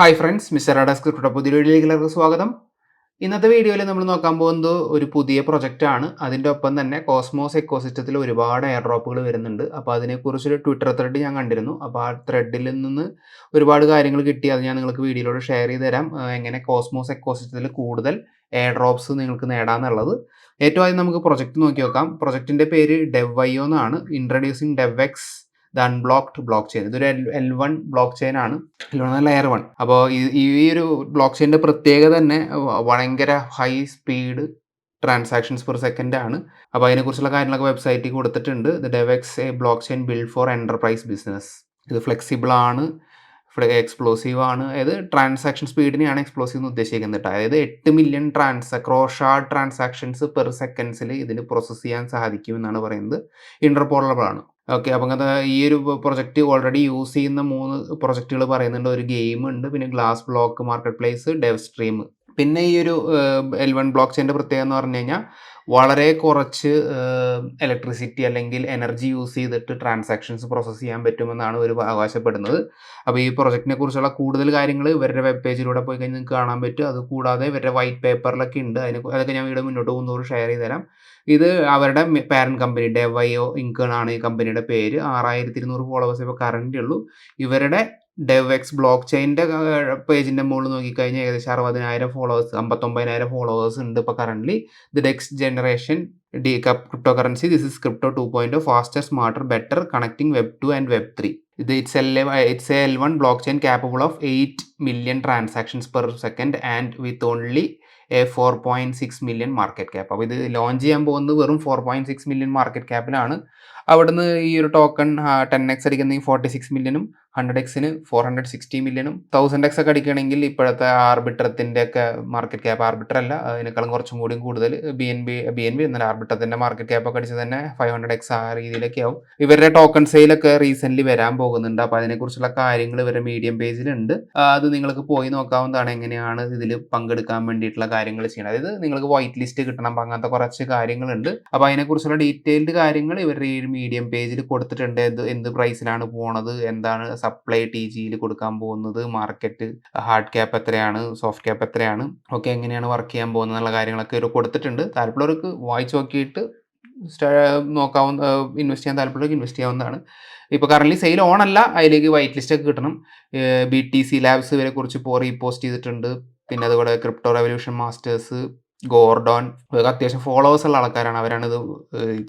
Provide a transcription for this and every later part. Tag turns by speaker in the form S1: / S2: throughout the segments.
S1: Hi friends mister അഡസ്ക്രിപ്റ്റ് പുതിയ വീഡിയോയിലേക്ക് എല്ലാവർക്കും സ്വാഗതം. ഇന്നത്തെ വീഡിയോയിൽ നമ്മൾ നോക്കാൻ പോകുന്നത് ഒരു പുതിയ പ്രൊജക്റ്റ് ആണ്. അതിന്റെ ഒപ്പം തന്നെ കോസ്മോസ് എക്കോസിസ്റ്റത്തിൽ ഒരുപാട് എയർ ഡ്രോപ്പുകൾ വരുന്നുണ്ട്. അപ്പോൾ അതിനെക്കുറിച്ചൊരു ട്വിറ്റർ ത്രെഡ് ഞാൻ കണ്ടിരുന്നു. അപ്പോൾ ആ ത്രെഡിൽ നിന്ന് ഒരുപാട് കാര്യങ്ങൾ കിട്ടി. അത് ഞാൻ നിങ്ങൾക്ക് വീഡിയോയിലൂടെ ഷെയർ ചെയ്ത് തരാം. എങ്ങനെ കോസ്മോസ് എക്കോസിസ്റ്റത്തിൽ കൂടുതൽ എയർ ഡ്രോപ്സ് നിങ്ങൾക്ക് നേടാമെന്നുള്ളത് ഏറ്റവും ആദ്യം നമുക്ക് പ്രൊജക്റ്റ് നോക്കി നോക്കാം. പ്രൊജക്റ്റിന്റെ പേര് ഡെവൈയോ എന്നാണ്. Introducing Devex the unblocked blockchain ഇതൊരു എൽ വൺ ബ്ലോക്ക് ചെയിൻ ആണ്. എൽ വൺ ലെയർ വൺ അപ്പോൾ ഈ ഒരു ബ്ലോക്ക് ചെയിന്റെ പ്രത്യേകത തന്നെ ഭയങ്കര high speed transactions per second ആണ്. അപ്പോൾ അതിനെക്കുറിച്ചുള്ള കാര്യങ്ങളൊക്കെ വെബ്സൈറ്റിൽ കൊടുത്തിട്ടുണ്ട്. The Devex a blockchain build for enterprise business ഇത് ഫ്ലെക്സിബിൾ ആണ് എക്സ്പ്ലോസീവ് ആണ്. അതായത് ട്രാൻസാക്ഷൻ സ്പീഡിനെയാണ് എക്സ്പ്ലോസീവ് എന്ന് ഉദ്ദേശിക്കുന്നത് അതായത് എട്ട് മില്യൺ ട്രാൻസ് ക്രോഷാർഡ് ട്രാൻസാക്ഷൻസ് പെർ സെക്കൻഡ്സിൽ ഇതിന് പ്രോസസ്സ് ചെയ്യാൻ സാധിക്കും എന്നാണ് പറയുന്നത്. ഇന്റർപോളബിൾ ആണ്. ഓക്കെ അപ്പം അത് ഈ ഒരു പ്രൊജക്റ്റ് ഓൾറെഡി യൂസ് ചെയ്യുന്ന മൂന്ന് പ്രൊജക്റ്റുകൾ പറയുന്നുണ്ട്. ഒരു ഗെയിം ഉണ്ട് പിന്നെ glass block marketplace dev stream പിന്നെ ഈ ഒരു എൽ വൺ ബ്ലോക്ക് ചെയിന്റെ പ്രത്യേകത എന്ന് പറഞ്ഞു കഴിഞ്ഞാൽ വളരെ കുറച്ച് ഇലക്ട്രിസിറ്റി അല്ലെങ്കിൽ എനർജി യൂസ് ചെയ്തിട്ട് ട്രാൻസാക്ഷൻസ് പ്രോസസ്സ് ചെയ്യാൻ പറ്റുമെന്നാണ് ഒരു അവകാശപ്പെടുന്നത്. അപ്പോൾ ഈ പ്രൊജക്റ്റിനെ കുറിച്ചുള്ള കൂടുതൽ കാര്യങ്ങൾ ഇവരുടെ വെബ് പേജിലൂടെ പോയി കഴിഞ്ഞാൽ നിങ്ങൾക്ക് കാണാൻ പറ്റും. അത് കൂടാതെ ഇവരുടെ വൈറ്റ് പേപ്പറിലൊക്കെ ഉണ്ട്. അതിനെ അതൊക്കെ ഞാൻ വീട് മുന്നോട്ട് പോകുന്നതോട് ഷെയർ ചെയ്ത് തരാം ഇത് അവരുടെ പാരന്റ് കമ്പനി ഡെവയോ ഇൻകൺ ആണ് ഈ കമ്പനിയുടെ പേര്. ആറായിരത്തി ഇരുന്നൂറ് ഫോളോവേഴ്സ് ഇപ്പോൾ കറന്റ് ഉള്ളൂ. ഇവരുടെ ഡെവെക്സ് ബ്ലോക്ക് ചെയിന്റെ പേജിന്റെ മുകളിൽ നോക്കിക്കഴിഞ്ഞാൽ ഏകദേശം അറുപതിനായിരം ഫോളോവേഴ്സ് അമ്പത്തൊമ്പതിനായിരം ഫോളോവേഴ്സ് ഉണ്ട് ഇപ്പോൾ current the next generation D cryptocurrency this is crypto two point faster smarter better connecting web two and web three ഇത് it's L it's L one blockchain capable of eight million transactions per second and with only four point six million market cap അപ്പോൾ ഇത് launch ചെയ്യാൻ പോകുന്നത് വെറും four point six million market ക്യാപ്പിലാണ് അവിടുന്ന് ഈ ഒരു token ten X അടിക്കുന്ന ഈ ഫോർട്ടി സിക്സ് മില്യനും ഹൺഡ്രഡ് എക്സിന് ഫോർ ഹൺഡ്രഡ് സിക്സ്റ്റി മില്യനും തൗസൻഡ് എക്സ് ഒക്കെ അടിക്കുകയാണെങ്കിൽ ഇപ്പോഴത്തെ ആർബിട്രത്തിന്റെ ഒക്കെ മാർക്കറ്റ് ക്യാപ്പ് ആർബിട്ര അല്ല അതിനേക്കാളും കുറച്ചും കൂടി കൂടുതൽ B N B B N B എന്നാൽ ആർബിട്രത്തിന്റെ മാർക്കറ്റ് ക്യാപ്പ് ഒക്കെ അടിച്ച് തന്നെ ഫൈവ് ഹൺഡ്രഡ് എക്സ് ആ രീതിയിലൊക്കെ ആവും. ഇവരുടെ ടോക്കൺ സെയിലൊക്കെ റീസെന്റ്ലി വരാൻ പോകുന്നുണ്ട്. അപ്പോൾ അതിനെക്കുറിച്ചുള്ള കാര്യങ്ങൾ ഇവരുടെ മീഡിയം പേജിലുണ്ട് അത് നിങ്ങൾക്ക് പോയി നോക്കാവുന്നതാണ് എങ്ങനെയാണ് ഇതിൽ പങ്കെടുക്കാൻ വേണ്ടിയിട്ടുള്ള കാര്യങ്ങൾ ചെയ്യണം അതായത് നിങ്ങൾക്ക് വൈറ്റ് ലിസ്റ്റ് കിട്ടണം അപ്പൊ അങ്ങനത്തെ കുറച്ച് കാര്യങ്ങളുണ്ട്. അപ്പോൾ അതിനെക്കുറിച്ചുള്ള ഡീറ്റെയിൽഡ് കാര്യങ്ങൾ ഇവരുടെ ഈ മീഡിയം പേജിൽ കൊടുത്തിട്ടുണ്ട്. എന്ത് എന്ത് പ്രൈസിലാണ് പോണത് എന്താണ് സപ്ലൈ ടി ജിയിൽ കൊടുക്കാൻ പോകുന്നത് മാർക്കറ്റ് ഹാർഡ് ക്യാപ്പ് എത്രയാണ് സോഫ്റ്റ് ക്യാപ്പ് എത്രയാണ് ഒക്കെ എങ്ങനെയാണ് വർക്ക് ചെയ്യാൻ പോകുന്നത് എന്നുള്ള കാര്യങ്ങളൊക്കെ ഒരു കൊടുത്തിട്ടുണ്ട്. താല്പര്യമുള്ളവർക്ക് വായിച്ചു നോക്കിയിട്ട് നോക്കാവുന്ന ഇൻവെസ്റ്റ് ചെയ്യാൻ താല്പര്യമുള്ളവർക്ക് ഇൻവെസ്റ്റ് ചെയ്യാവുന്നതാണ്. ഇപ്പോൾ കറന്റ് സെയിൽ ഓൺ അല്ല അതിലേക്ക് വൈറ്റ് ലിസ്റ്റ് ഒക്കെ കിട്ടണം. ബി ടി സി ലാബ്സ് ഇവരെ കുറിച്ച് ഇപ്പോൾ റീപോസ്റ്റ് ചെയ്തിട്ടുണ്ട്. പിന്നെ അതുപോലെ ക്രിപ്റ്റോ റെവല്യൂഷൻ മാസ്റ്റേഴ്സ് ഗോർഡോൺ അത്യാവശ്യം ഫോളോവേഴ്സ് ഉള്ള ആൾക്കാരാണ്. അവരാണ് ഇത്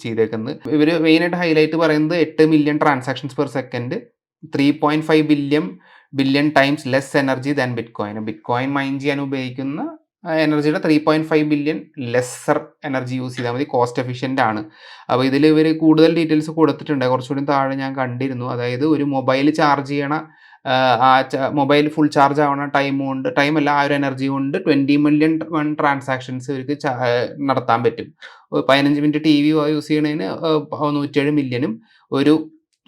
S1: ചെയ്തേക്കുന്നത്. ഇവർ മെയിനായിട്ട് ഹൈലൈറ്റ് പറയുന്നത് എട്ട് million transactions per second three point five billion billion times less energy than bitcoin bitcoin mine ചെയ്യാൻ ഉപയോഗിക്കുന്ന എനർജിയുടെ three point five billion lesser energy use ചെയ്താൽ മതി കോസ്റ്റ് എഫിഷ്യന്റ് ആണ്. അപ്പോൾ ഇതിൽ ഇവർ കൂടുതൽ ഡീറ്റെയിൽസ് കൊടുത്തിട്ടുണ്ട്. കുറച്ചുകൂടി താഴെ ഞാൻ കണ്ടിരുന്നു. അതായത് ഒരു മൊബൈൽ ചാർജ് ചെയ്യണ ആ, മൊബൈൽ ഫുൾ ചാർജ് ആവണ ടൈം കൊണ്ട് ടൈം അല്ല ആ ഒരു എനർജി കൊണ്ട് ട്വന്റി മില്യൺ വൺ ട്രാൻസാക്ഷൻസ് ഇവർക്ക് നടത്താൻ പറ്റും. പതിനഞ്ച് മിനിറ്റ് ടി വി യൂസ് ചെയ്യണതിന് നൂറ്റേഴ് മില്യനും ഒരു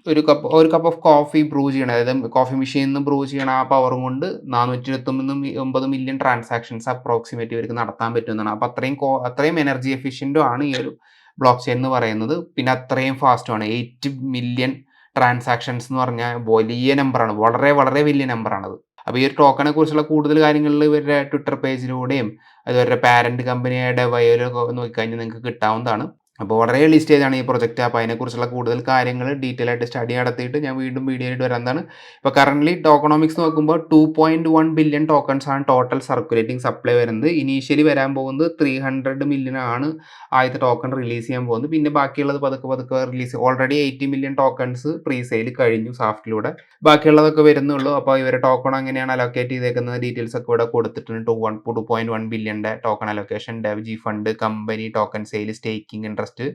S1: ഒരു കപ്പ് ഒരു കപ്പ് ഓഫ് കോഫി ബ്രൂ ചെയ്യണം. അതായത് കോഫി മെഷീനിൽ നിന്ന് ബ്രൂ ചെയ്യണ ആ പവറും കൊണ്ട് നാനൂറ്റി ഇരുപത്തൊമ്പത് ഒമ്പത് മില്യൺ ട്രാൻസാക്ഷൻസ് അപ്രോക്സിമേറ്റ് ഇവർക്ക് നടത്താൻ പറ്റുന്നതാണ്. അപ്പോൾ അത്രയും അത്രയും എനർജി എഫിഷ്യന്റും ആണ് ഈ ഒരു ബ്ലോക്ക് ചെയിൻ എന്ന് പറയുന്നത്. പിന്നെ അത്രയും ഫാസ്റ്റുമാണ് എയ്റ്റ് മില്യൺ ട്രാൻസാക്ഷൻസ് എന്ന് പറഞ്ഞാൽ വലിയ നമ്പറാണ് വളരെ വളരെ വലിയ നമ്പറാണത് അപ്പോൾ ഈ ഒരു ടോക്കണെ കുറിച്ചുള്ള കൂടുതൽ കാര്യങ്ങളിൽ ഇവരുടെ ട്വിറ്റർ പേജിലൂടെയും അതുവരുടെ പാരന്റ് കമ്പനിയുടെ വയലൊക്കെ നോക്കിക്കഴിഞ്ഞാൽ നിങ്ങൾക്ക് കിട്ടാവുന്നതാണ്. അപ്പോൾ വളരെ ഏർലി സ്റ്റേജാണ് ഈ പ്രൊജക്റ്റ് അപ്പോൾ അതിനെക്കുറിച്ചുള്ള കൂടുതൽ കാര്യങ്ങൾ ഡീറ്റെയിൽ ആയിട്ട് സ്റ്റഡി നടത്തിയിട്ട് ഞാൻ വീണ്ടും വീഡിയോ ആയിട്ട് വരാവുന്നതാണ് ഇപ്പോൾ കറന്റ്ലി ടോക്കണോമിക്സ് നോക്കുമ്പോൾ two point one billion tokens ആണ് ടോട്ടൽ സർക്കുലേറ്റിംഗ് സപ്ലൈ വരുന്നത്. ഇനീഷ്യലി വരാൻ പോകുന്നത് ത്രീ ഹൺഡ്രഡ് മില്യൺ ആണ് ആദ്യത്തെ ടോക്കൺ റിലീസ് ചെയ്യാൻ പോകുന്നത്. പിന്നെ ബാക്കിയുള്ളത് പതുക്കെ പതുക്കെ release already eighty million tokens pre sale കഴിഞ്ഞു സാഫ്റ്റിലൂടെ ബാക്കിയുള്ളതൊക്കെ വരുന്നുള്ളൂ. അപ്പോൾ ഇവരെ ടോക്കൺ എങ്ങനെയാണ് അലോക്കേറ്റ് ചെയ്തേക്കുന്നത്? ഡീറ്റെയിൽസ് ഒക്കെ ഇവിടെ കൊടുത്തിട്ടുണ്ട്. Two one two point one ബില്യന്റെ token allocation dev G fund company token sale staking interest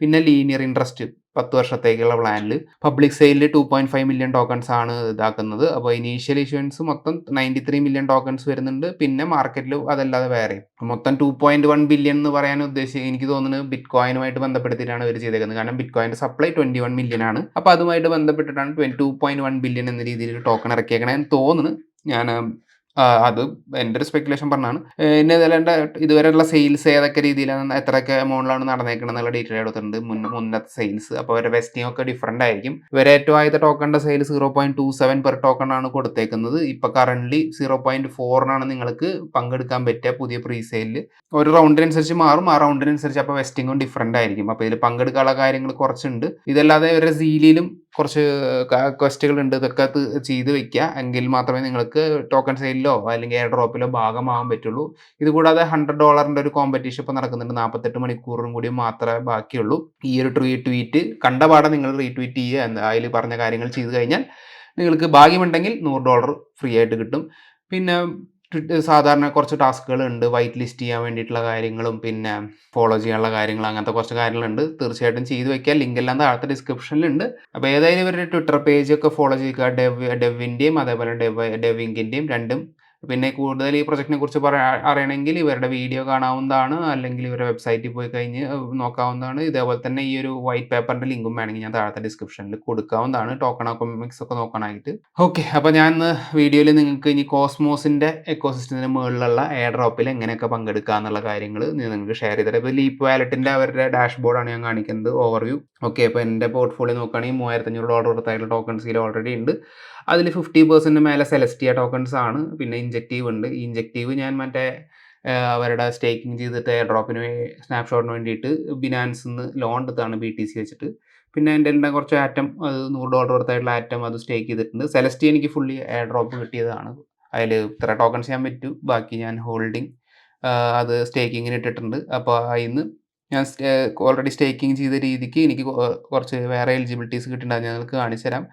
S1: പിന്നെ ലീനിയർ ഇൻട്രസ്റ്റ് പത്ത് വർഷത്തേക്കുള്ള പ്ലാനിൽ പബ്ലിക് സെയിലിൽ two point five million tokens ആണ് ഇതാക്കുന്നത്. അപ്പോൾ ഇനീഷ്യൽ ഇഷ്യൂൻസ് മൊത്തം നയന്റി ത്രീ മില്യൺ ടോക്കൺസ് വരുന്നുണ്ട്. പിന്നെ മാർക്കറ്റിൽ അതല്ലാതെ വേറെ മൊത്തം ടു പോയിന്റ് വൺ ബില്യൺ എന്ന് പറയാൻ ഉദ്ദേശിച്ച് എനിക്ക് തോന്നുന്നത് ബിറ്റ് കോയിനുമായിട്ട് ബന്ധപ്പെടുത്തിയിട്ടാണ് ഇവർ ചെയ്തേക്കുന്നത്. കാരണം ബിറ്റ് കോയിന്റെ സപ്ലൈ ട്വന്റി വൺ മില്യൺ ആണ്. അപ്പോൾ അതുമായിട്ട് ബന്ധപ്പെട്ടിട്ടാണ് twenty two point one billion എന്ന രീതിയിൽ ടോക്കൺ ഇറക്കിയേക്കണേന്ന് തോന്നുന്നു. ഞാൻ അത് എന്റെ ഒരു സ്പെക്കുലേഷൻ പറഞ്ഞാണ്. നെതർലാൻഡ് ഇതുവരെയുള്ള സെയിൽസ് ഏതൊക്കെ രീതിയിലാണ് എത്രയൊക്കെ എമൗണ്ടിലാണ് നടന്നേക്കുന്നത് എന്നുള്ള ഡീറ്റെയിൽ എടുത്തിട്ടുണ്ട് മുൻ മുന്നത്തെ സെയിൽസ്. അപ്പോൾ അവരുടെ വെസ്റ്റിംഗ് ഒക്കെ ഡിഫറന്റ് ആയിരിക്കും. ഇവരെ ഏറ്റവും ആദ്യത്തെ ടോക്കണിന്റെ സെയിൽ 0.27 പെർ ടോക്കൺ ആണ് കൊടുത്തേക്കുന്നത്. ഇപ്പോൾ കറന്റ് സീറോ പോയിന്റ് ഫോറിനാണ് നിങ്ങൾക്ക് പങ്കെടുക്കാൻ പറ്റുക പുതിയ പ്രീ സെയിലിൽ. ഒരു റൗണ്ടിനനുസരിച്ച് മാറും. ആ റൗണ്ടിനനുസരിച്ച് അപ്പോൾ വെസ്റ്റിങ്ങും ഡിഫറന്റ് ആയിരിക്കും. അപ്പോൾ ഇതിൽ പങ്കെടുക്കാനുള്ള കാര്യങ്ങൾ കുറച്ചുണ്ട്. ഇതല്ലാതെ ഇവരുടെ സീലിലും കുറച്ച് ക്വസ്റ്റുകൾ ഉണ്ട്. ഇതൊക്കെ അത് ചെയ്ത് വെക്കുക. എങ്കിൽ മാത്രമേ നിങ്ങൾക്ക് ടോക്കൺ സെയിലിലോ അല്ലെങ്കിൽ എയർ ഡ്രോപ്പിലോ ഭാഗമാകാൻ പറ്റുള്ളൂ. ഇത് കൂടാതെ $100 ഒരു കോമ്പറ്റീഷൻ ഇപ്പോൾ നടക്കുന്നുണ്ട്. 48 മണിക്കൂറും കൂടി മാത്രമേ ബാക്കിയുള്ളൂ. ഈ ഒരു ട്രീ ട്വീറ്റ് കണ്ടപാടെ നിങ്ങൾ റീട്വീറ്റ് ചെയ്യുക. അതിൽ പറഞ്ഞ കാര്യങ്ങൾ ചെയ്തു കഴിഞ്ഞാൽ നിങ്ങൾക്ക് ഭാഗ്യമുണ്ടെങ്കിൽ $100 ഫ്രീ ആയിട്ട് കിട്ടും. പിന്നെ സാധാരണ കുറച്ച് ടാസ്കുകൾ ഉണ്ട്. വൈറ്റ് ലിസ്റ്റ് ചെയ്യാൻ വേണ്ടിയിട്ടുള്ള കാര്യങ്ങളും പിന്നെ ഫോളോ ചെയ്യാനുള്ള കാര്യങ്ങൾ അങ്ങനത്തെ കുറച്ച് കാര്യങ്ങളുണ്ട്. തീർച്ചയായിട്ടും ചെയ്തു വെക്കുക. ലിങ്ക് എല്ലാം താഴത്തെ ഡിസ്ക്രിപ്ഷനിലുണ്ട്. അപ്പോൾ ഏതായാലും ഇവരുടെ ട്വിറ്റർ പേജൊക്കെ ഫോളോ ചെയ്യുക. ഡെവ് ഡെവിന്റെയും അതേപോലെ ഡെവ് ഡെവിങ്കിന്റെയും രണ്ടും പിന്നെ കൂടുതൽ ഈ പ്രൊജക്റ്റിനെ കുറിച്ച് പറയാ അറിയണമെങ്കിൽ ഇവരുടെ വീഡിയോ കാണാവുന്നതാണ്. അല്ലെങ്കിൽ ഇവരുടെ വെബ്സൈറ്റിൽ പോയി കഴിഞ്ഞ് നോക്കാവുന്നതാണ്. ഇതേപോലെ തന്നെ ഈ ഒരു വൈറ്റ് പേപ്പറിന്റെ ലിങ്കും വേണമെങ്കിൽ ഞാൻ താഴത്തെ ഡിസ്ക്രിപ്ഷനിൽ കൊടുക്കാവുന്നതാണ്. ടോക്കൺ ടോക്കണോമിക്സ് ഒക്കെ നോക്കാനായിട്ട്. ഓക്കെ അപ്പോൾ ഞാൻ ഇന്ന് വീഡിയോയിൽ നിങ്ങൾക്ക് ഇനി കോസ്മോസിന്റെ എക്കോസിസ്റ്റത്തിന് മുകളിലുള്ള എയർ ഡ്രോപ്പിൽ എങ്ങനെയൊക്കെ പങ്കെടുക്കുക എന്നുള്ള കാര്യങ്ങൾ നിങ്ങൾക്ക് ഷെയർ ചെയ്തത്. ഇപ്പോൾ ലീപ്പ് വാലറ്റിന്റെ അവരുടെ ഡാഷ്ബോർഡാണ് ഞാൻ കാണിക്കുന്നത് ഓവർവ്യൂ. ഓക്കെ അപ്പോൾ എന്റെ പോർട്ട്ഫോളിയോ നോക്കുകയാണെങ്കിൽ $3500 വർത്തായിട്ടുള്ള ടോക്കൺസ് ഇതിൽ ഓൾറെഡി ഉണ്ട്. അതിൽ 50% മേലെ സെലസ്റ്റിയ ടോക്കൺസ് ആണ്. പിന്നെ ഇൻജെക്റ്റീവ് ഉണ്ട്. ഈ ഇൻജെക്റ്റീവ് ഞാൻ മറ്റേ അവരുടെ സ്റ്റേക്കിംഗ് ചെയ്തിട്ട് എയർ ഡ്രോപ്പിന് സ്നാപ്‌ഷോട്ടിന് വേണ്ടിയിട്ട് ബിനാൻസിന്ന് ലോൺ എടുത്താണ് ബി ടി സി വെച്ചിട്ട്. പിന്നെ എന്റെ എന്റെ കുറച്ച് ആറ്റം അത് $100 വർത്തായിട്ടുള്ള ആറ്റം അത് സ്റ്റേക്ക് ചെയ്തിട്ടുണ്ട്. സെലസ്റ്റി എനിക്ക് ഫുള്ളി എയർ ഡ്രോപ്പ് കിട്ടിയതാണ്. അതിൽ ഇത്ര ടോക്കൺസ് ഞാൻ പറ്റും ബാക്കി ഞാൻ ഹോൾഡിങ് അത് സ്റ്റേക്കിങ്ങിന് ഇട്ടിട്ടുണ്ട്. അപ്പോൾ അതിന്ന് ഞാൻ ഓൾറെഡി സ്റ്റേക്കിംഗ് ചെയ്ത രീതിക്ക് എനിക്ക് കുറച്ച് വേറെ എലിജിബിലിറ്റീസ് കിട്ടിയിട്ടുണ്ട്. നിങ്ങൾക്ക് കാണിച്ചു തരാം.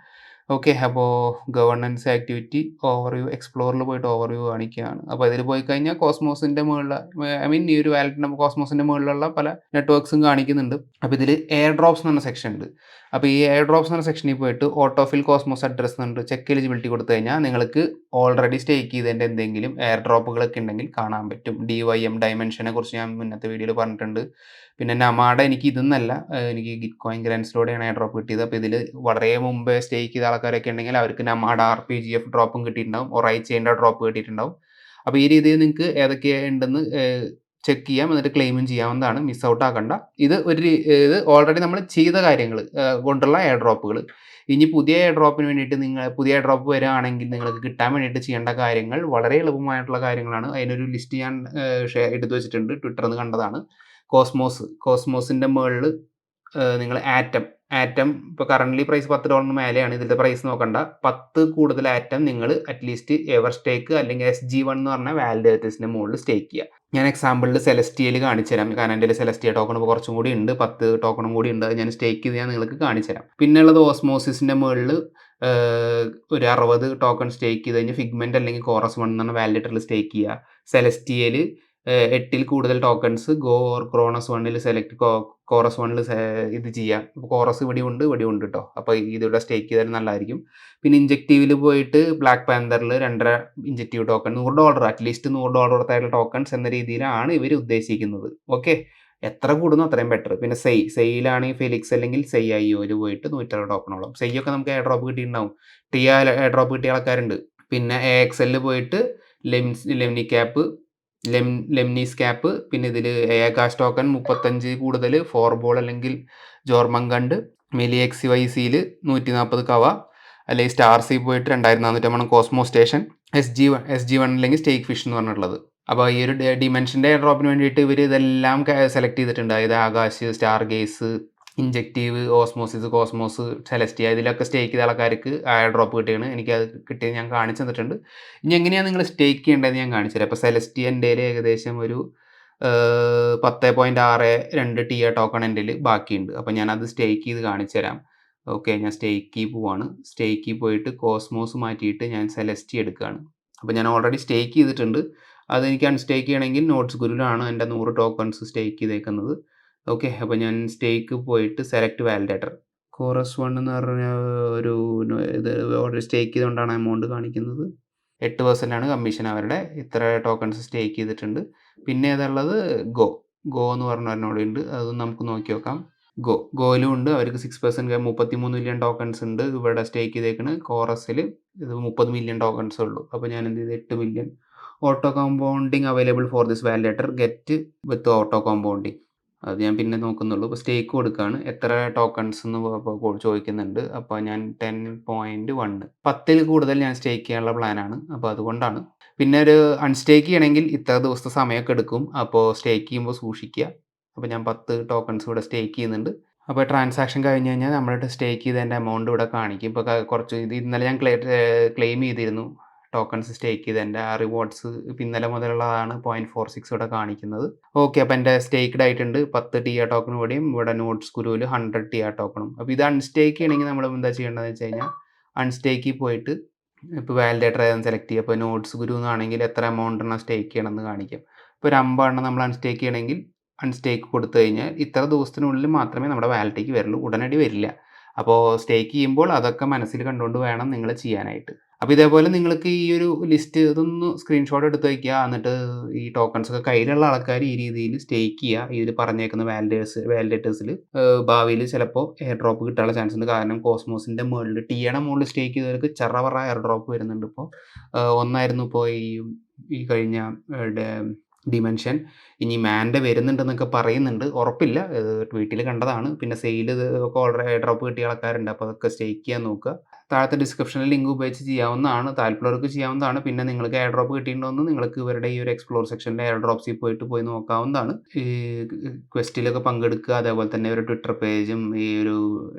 S1: ഓക്കെ അപ്പോൾ ഗവർണൻസ് ആക്ടിവിറ്റി ഓവർവ്യൂ എക്സ്പ്ലോറിൽ പോയിട്ട് ഓവർവ്യൂ കാണിക്കുകയാണ്. അപ്പോൾ ഇതിൽ പോയി കഴിഞ്ഞാൽ കോസ്മോസിന്റെ മുകളിൽ ഐ മീൻ ഈ ഒരു വാലറ്റിന്റെ കോസ്മോസിന്റെ മുകളിലുള്ള പല നെറ്റ്വർക്ക്സും കാണിക്കുന്നുണ്ട്. അപ്പോൾ ഇതിൽ എയർ ഡ്രോപ്സ് എന്ന് പറഞ്ഞ സെക്ഷൻ ഉണ്ട്. അപ്പോൾ ഈ എയർ ഡ്രോപ്സ് എന്ന് പറഞ്ഞ സെക്ഷനിൽ പോയിട്ട് ഓട്ടോഫിൽ കോസ്മോസ് അഡ്രസ്സ് എന്നുണ്ട് ചെക്ക് എലിജിബിലിറ്റി കൊടുത്തു കഴിഞ്ഞാൽ നിങ്ങൾക്ക് ഓൾറെഡി സ്റ്റേക്ക് ചെയ്തതിന്റെ എന്തെങ്കിലും എയർ ഡ്രോപ്പുകളൊക്കെ ഉണ്ടെങ്കിൽ കാണാൻ പറ്റും. ഡി വൈ എം ഡയമെൻഷനെ കുറിച്ച് ഞാൻ മുന്നത്തെ വീഡിയോയിൽ പറഞ്ഞിട്ടുണ്ട്. പിന്നെ നമാഡ എനിക്ക് ഇതെന്നല്ല എനിക്ക് ഗിറ്റ് കോയിൻ ഗ്രാൻസിലൂടെയാണ് ഡ്രോപ്പ് കിട്ടിയത്. അപ്പോൾ ഇതിൽ വളരെ മുമ്പേ സ്റ്റേക്ക് ചെയ്ത ആൾക്കാരൊക്കെ ഉണ്ടെങ്കിൽ അവർക്ക് Namada R P G F ഡ്രോപ്പും കിട്ടിയിട്ടുണ്ടാവും. ഒറൈ ചെയിന്റെ ഡ്രോപ്പ് കിട്ടിയിട്ടുണ്ടാവും. അപ്പോൾ ഈ രീതിയിൽ നിങ്ങൾക്ക് ഏതൊക്കെ ഉണ്ടെന്ന് ചെക്ക് ചെയ്യാം. എന്നിട്ട് ക്ലെയിമും ചെയ്യാവുന്നതാണ്. മിസ് ഔട്ട് ആക്കണ്ട. ഇത് ഒരു ഇത് ഓൾറെഡി നമ്മൾ ചെയ്ത കാര്യങ്ങൾ കൊണ്ടുള്ള എയർ ഡ്രോപ്പുകൾ. ഇനി പുതിയ എയർ ഡ്രോപ്പിന് വേണ്ടിയിട്ട് നിങ്ങൾ പുതിയ എയർ ഡ്രോപ്പ് വരികയാണെങ്കിൽ നിങ്ങൾക്ക് കിട്ടാൻ വേണ്ടിയിട്ട് ചെയ്യേണ്ട കാര്യങ്ങൾ വളരെ എളുപ്പമായിട്ടുള്ള കാര്യങ്ങളാണ്. അതിനൊരു ലിസ്റ്റ് ഞാൻ ഷെയർ എടുത്തു വെച്ചിട്ടുണ്ട്. ട്വിറ്ററിൽ നിന്ന് കണ്ടതാണ്. കോസ്മോസ് കോസ്മോസിന്റെ മുകളിൽ നിങ്ങൾ ആറ്റം ആറ്റം ഇപ്പോൾ കറന്റ്ലി പ്രൈസ് $10 മേലെയാണ്. ഇതിന്റെ പ്രൈസ് നോക്കണ്ട. 10 കൂടുതൽ ആറ്റം നിങ്ങൾ അറ്റ്ലീസ്റ്റ് എവർ സ്റ്റേക്ക് അല്ലെങ്കിൽ എസ് ജി വൺ എന്ന് പറഞ്ഞ വാലിഡേറ്റേഴ്സിന്റെ മുകളിൽ സ്റ്റേക്ക് ചെയ്യുക. ഞാൻ എക്സാമ്പിളിൽ സെലസ്റ്റിയയിൽ കാണിച്ചു തരാം. കാരണം എന്റെ സെലസ്റ്റിയ ടോക്കൺ ഇപ്പോൾ കുറച്ചും കൂടി ഉണ്ട്. 10 ടോക്കണും കൂടി ഉണ്ട്. അത് ഞാൻ സ്റ്റേക്ക് ചെയ്ത് ഞാൻ നിങ്ങൾക്ക് കാണിച്ചു തരാം. പിന്നെയുള്ളത് ഓസ്മോസിസിന്റെ മുകളിൽ ഒരു 60 ടോക്കൺ സ്റ്റേക്ക് ചെയ്ത് കഴിഞ്ഞാൽ ഫിഗ്മെന്റ് അല്ലെങ്കിൽ കോറസ് വൺ എന്ന് പറഞ്ഞ വാലിഡേറ്ററിൽ സ്റ്റേക്ക് ചെയ്യുക. സെലസ്റ്റിയയിൽ എട്ടിൽ കൂടുതൽ ടോക്കൺസ് ഗോ ഓർ ക്രോണസ് വണ്ണിൽ സെലക്ട് കോറസ് വണ്ണിൽ ഇത് ചെയ്യാം ഇപ്പോൾ കോറസ് ഇവിടെ ഉണ്ട് ഇവിടെ ഉണ്ട് കേട്ടോ. അപ്പോൾ ഇതിവിടെ സ്റ്റേക്ക് ചെയ്താൽ നല്ലതായിരിക്കും. പിന്നെ ഇഞ്ചക്റ്റീവിൽ പോയിട്ട് ബ്ലാക്ക് പാന്തറിൽ രണ്ടര ഇഞ്ചക്റ്റീവ് ടോക്കൺ $100 അറ്റ്ലീസ്റ്റ് $100 വർത്തായിട്ടുള്ള ടോക്കൺസ് എന്ന രീതിയിലാണ് ഇവർ ഉദ്ദേശിക്കുന്നത്. ഓക്കെ എത്ര കൂടുന്നോ അത്രയും ബെറ്റർ. പിന്നെ സെയ് സെയിലാണെങ്കിൽ ഫിലിക്സ് അല്ലെങ്കിൽ സെയ് ഐഒയിൽ പോയിട്ട് 160 ടോക്കണോളം. സെയ് ഒക്കെ നമുക്ക് എയർ ഡ്രോപ്പ് കിട്ടിയിട്ടുണ്ടാവും. ടിയ എയർ ഡ്രോപ്പ് കിട്ടിയ ആൾക്കാരുണ്ട്. പിന്നെ എ എക്സ് എല്ലിൽ പോയിട്ട് ലെമിൻസ് ലെംനി ക്യാപ്പ് ലെം ലെംനീസ് ക്യാപ്പ് പിന്നെ ഇതിൽ ഏകാശ് ടോക്കൺ 35 കൂടുതൽ ഫോർ ബോൾ അല്ലെങ്കിൽ ജോർമങ്കണ്ട് മെലി എക്സ് വൈ സിയിൽ 140 കവ അല്ലെങ്കിൽ സ്റ്റാർ സി പോയിട്ട് 2450 Cosmo station S G one S G one അല്ലെങ്കിൽ സ്റ്റേക്ക് ഫിഷ് എന്ന് പറഞ്ഞിട്ടുള്ളത്. അപ്പോൾ ഈ ഒരു ഡിമെൻഷന്റെ ഡ്രോപ്പിന് വേണ്ടിയിട്ട് ഇവർ ഇതെല്ലാം സെലക്ട് ചെയ്തിട്ടുണ്ട്. അതായത് Akash star gaze injective osmosis Cosmos Celestia ഇതിലൊക്കെ സ്റ്റേക്ക് ചെയ്ത ആൾക്കാർക്ക് എയർ ഡ്രോപ്പ് കിട്ടിയാണ്. എനിക്കത് കിട്ടിയത് ഞാൻ കാണിച്ചു തന്നിട്ടുണ്ട്. ഇനി എങ്ങനെയാണ് നിങ്ങൾ സ്റ്റേക്ക് ചെയ്യേണ്ടതെന്ന് ഞാൻ കാണിച്ചു. അപ്പോൾ സെലസ്റ്റിയ എന്റെ ഏകദേശം ഒരു 10.62 ടിയ ടോക്കൺ എന്റെ ബാക്കിയുണ്ട്. അപ്പോൾ ഞാനത് സ്റ്റേക്ക് ചെയ്ത് കാണിച്ചു തരാം. ഓക്കെ ഞാൻ സ്റ്റേക്കി പോവാണ്. സ്റ്റേക്കി പോയിട്ട് കോസ്മോസ് മാറ്റിയിട്ട് ഞാൻ സെലസ്റ്റി എടുക്കുകയാണ്. അപ്പോൾ ഞാൻ ഓൾറെഡി സ്റ്റേക്ക് ചെയ്തിട്ടുണ്ട്. അത് എനിക്ക് അൺസ്റ്റേക്ക് ചെയ്യണമെങ്കിൽ നോട്ട്സ് ഗുരുവിലാണ് എന്റെ നൂറ് ടോക്കൺസ് സ്റ്റേക്ക് ചെയ്തേക്കുന്നത്. ഓക്കെ അപ്പോൾ ഞാൻ സ്റ്റേക്ക് പോയിട്ട് സെലക്ട് വാലിഡേറ്റർ കോറസ് വൺ എന്ന് പറഞ്ഞ ഒരു ഇത് ഓർഡർ സ്റ്റേക്ക് ചെയ്തുകൊണ്ടാണ് എമൗണ്ട് കാണിക്കുന്നത്. 8% ആണ് കമ്മീഷൻ അവരുടെ. ഇത്ര ടോക്കൺസ് സ്റ്റേക്ക് ചെയ്തിട്ടുണ്ട്. പിന്നെ ഏതുള്ളത്? ഗോ ഗോ എന്ന് പറഞ്ഞ ഉണ്ട്. അത് നമുക്ക് നോക്കി നോക്കാം. ഗോ ഗോയിലും ഉണ്ട്. അവർക്ക് സിക്സ് പെർസെന്റ് മുപ്പത്തി മൂന്ന് മില്യൺ ടോക്കൺസ് ഉണ്ട് ഇവിടെ സ്റ്റേക്ക് ചെയ്തേക്കണ്. കോറസിൽ ഇത് മുപ്പത് മില്യൺ ടോക്കൺസ് ഉള്ളൂ. അപ്പോൾ ഞാൻ എന്ത് ചെയ്ത്? എട്ട് million auto compounding available for this validator get with auto compounding അത് ഞാൻ പിന്നെ നോക്കുന്നുള്ളൂ. ഇപ്പോൾ സ്റ്റേക്ക് കൊടുക്കുകയാണ് എത്ര ടോക്കൺസ് എന്ന് ചോദിക്കുന്നുണ്ട്. അപ്പോൾ ഞാൻ ടെൻ പോയിന്റ് വണ്ണ് പത്തിൽ കൂടുതൽ ഞാൻ സ്റ്റേക്ക് ചെയ്യാനുള്ള പ്ലാനാണ് അപ്പോൾ അതുകൊണ്ടാണ്. പിന്നെ ഒരു അൺസ്റ്റേക്ക് ചെയ്യണമെങ്കിൽ ഇത്ര ദിവസത്തെ സമയമൊക്കെ എടുക്കും. അപ്പോൾ സ്റ്റേക്ക് ചെയ്യുമ്പോൾ സൂക്ഷിക്കുക. അപ്പോൾ ഞാൻ പത്ത് ടോക്കൺസ് ഇവിടെ സ്റ്റേക്ക് ചെയ്യുന്നുണ്ട്. അപ്പോൾ ട്രാൻസാക്ഷൻ കഴിഞ്ഞ് കഴിഞ്ഞാൽ നമ്മളിട്ട് സ്റ്റേക്ക് ചെയ്ത എമൗണ്ട് ഇവിടെ കാണിക്കും. ഇപ്പോൾ കുറച്ച് ഇത് ഇന്നലെ ഞാൻ ക്ലെയിം ചെയ്തിരുന്നു. ടോക്കൺസ് സ്റ്റേക്ക് ചെയ്ത് എന്റെ ആ റിവാർഡ്സ് ഇന്നലെ മുതലുള്ളതാണ് പോയിന്റ് ഫോർ സിക്സ് ഇവിടെ കാണിക്കുന്നത്. ഓക്കെ അപ്പോൾ എന്റെ സ്റ്റേക്ക്ഡ് ആയിട്ടുണ്ട്. പത്ത് ടി ആ ടോക്കൺ ഇവിടെയും ഇവിടെ നോട്ട്സ് കുരുവിൽ ഹൺഡ്രഡ് ടി ആ ടോക്കണും അപ്പോൾ ഇത് അൺസ്റ്റേക്ക് ചെയ്യണമെങ്കിൽ നമ്മൾ എന്താ ചെയ്യേണ്ടതെന്ന് വെച്ച് കഴിഞ്ഞാൽ അൺസ്റ്റേക്കിൽ പോയിട്ട് ഇപ്പോൾ വാലിഡേറ്റർ ഏതാണ് സെലക്ട് ചെയ്യുക. അപ്പോൾ നോട്ട്സ് ഗുരു എന്നാണെങ്കിൽ എത്ര എമൗണ്ട് എണ്ണം സ്റ്റേക്ക് ചെയ്യണമെന്ന് കാണിക്കും. ഇപ്പോൾ ഒരു അമ്പെണ്ണം നമ്മൾ അൺസ്റ്റേക്ക് ചെയ്യണമെങ്കിൽ അൺസ്റ്റേക്ക് കൊടുത്തു കഴിഞ്ഞാൽ ഇത്ര ദിവസത്തിനുള്ളിൽ മാത്രമേ നമ്മുടെ വാലറ്റിലേക്ക് വരുള്ളൂ. ഉടനടി വരില്ല. അപ്പോൾ സ്റ്റേക്ക് ചെയ്യുമ്പോൾ അതൊക്കെ മനസ്സിൽ കണ്ടുകൊണ്ട് വേണം നിങ്ങൾ ചെയ്യാനായിട്ട്. അപ്പോൾ ഇതേപോലെ നിങ്ങൾക്ക് ഈ ഒരു ലിസ്റ്റ് ഇതൊന്ന് സ്ക്രീൻഷോട്ട് എടുത്ത് വയ്ക്കുക എന്നിട്ട് ഈ ടോക്കൺസ് ഒക്കെ കയ്യിലുള്ള ആൾക്കാർ ഈ രീതിയിൽ സ്റ്റേക്ക് ചെയ്യുക ഇതിൽ പറഞ്ഞേക്കുന്ന വാലിഡേഴ്സ് വാലിഡേറ്റേഴ്സിൽ ഭാവിയിൽ ചിലപ്പോൾ എയർ ഡ്രോപ്പ് കിട്ടാനുള്ള ചാൻസ് ഉണ്ട്. കാരണം കോസ്മോസിന്റെ മുകളിൽ ടീയുടെ മുകളിൽ സ്റ്റേക്ക് ചെയ്തവർക്ക് ചെറവറ എയർ ഡ്രോപ്പ് വരുന്നുണ്ട് ഇപ്പോൾ ഒന്നായിരുന്നു ഇപ്പോൾ ഈ ഈ കഴിഞ്ഞ ഡിമെൻഷൻ ഇനി മാന്റെ വരുന്നുണ്ടെന്നൊക്കെ പറയുന്നുണ്ട്. ഉറപ്പില്ല. ട്വീറ്റിൽ കണ്ടതാണ്. പിന്നെ സെയിൽ ഒക്കെ ഓൾറെഡി ഡ്രോപ്പ് കിട്ടിയ ആൾക്കാരുണ്ട്. അപ്പോൾ അതൊക്കെ സ്റ്റേക്ക് ചെയ്യാൻ നോക്കുക. താഴത്തെ ഡിസ്ക്രിപ്ഷനിൽ ലിങ്ക് ഉപയോഗിച്ച് ചെയ്യാവുന്നതാണ്. താല്പര്യമുള്ളവർക്ക് ചെയ്യാവുന്നതാണ്. പിന്നെ നിങ്ങൾക്ക് എയർ ഡ്രോപ്പ് കിട്ടിയിട്ടുണ്ടോയെന്ന് നിങ്ങൾക്ക് ഇവരുടെ ഈ ഒരു എക്സ്പ്ലോർ സെക്ഷനിലെ എയർ ഡ്രോപ്സിൽ പോയിട്ട് പോയി നോക്കാവുന്നതാണ്. ഈ ക്വസ്റ്റിലൊക്കെ പങ്കെടുക്കുക. അതേപോലെ തന്നെ ഒരു ട്വിറ്റർ പേജും ഈ ഒരു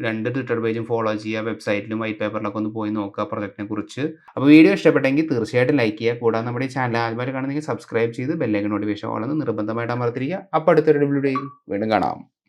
S1: രണ്ട് ട്വിറ്റർ പേജും ഫോളോ ചെയ്യുക. വെബ്സൈറ്റിലും വൈറ്റ് പേപ്പറിലൊക്കെ ഒന്ന് പോയി നോക്കുക പ്രൊജക്റ്റിനെ കുറിച്ച്. അപ്പോൾ വീഡിയോ ഇഷ്ടപ്പെട്ടെങ്കിൽ തീർച്ചയായിട്ടും ലൈക്ക് ചെയ്യുക. കൂടാതെ നമ്മുടെ ഈ ചാനൽ ആദ്യമായിട്ട് കാണുന്നെങ്കിൽ സബ്സ്ക്രൈബ് ചെയ്ത് ബെല്ലൈക്കൻ നോട്ടിഫിക്കേഷൻ ഓളെന്ന് നിർബന്ധമായിട്ട് അമർത്തിരിക്കുക. അപ്പോൾ അടുത്തൊരു വീഡിയോയിൽ വീണ്ടും കാണാം.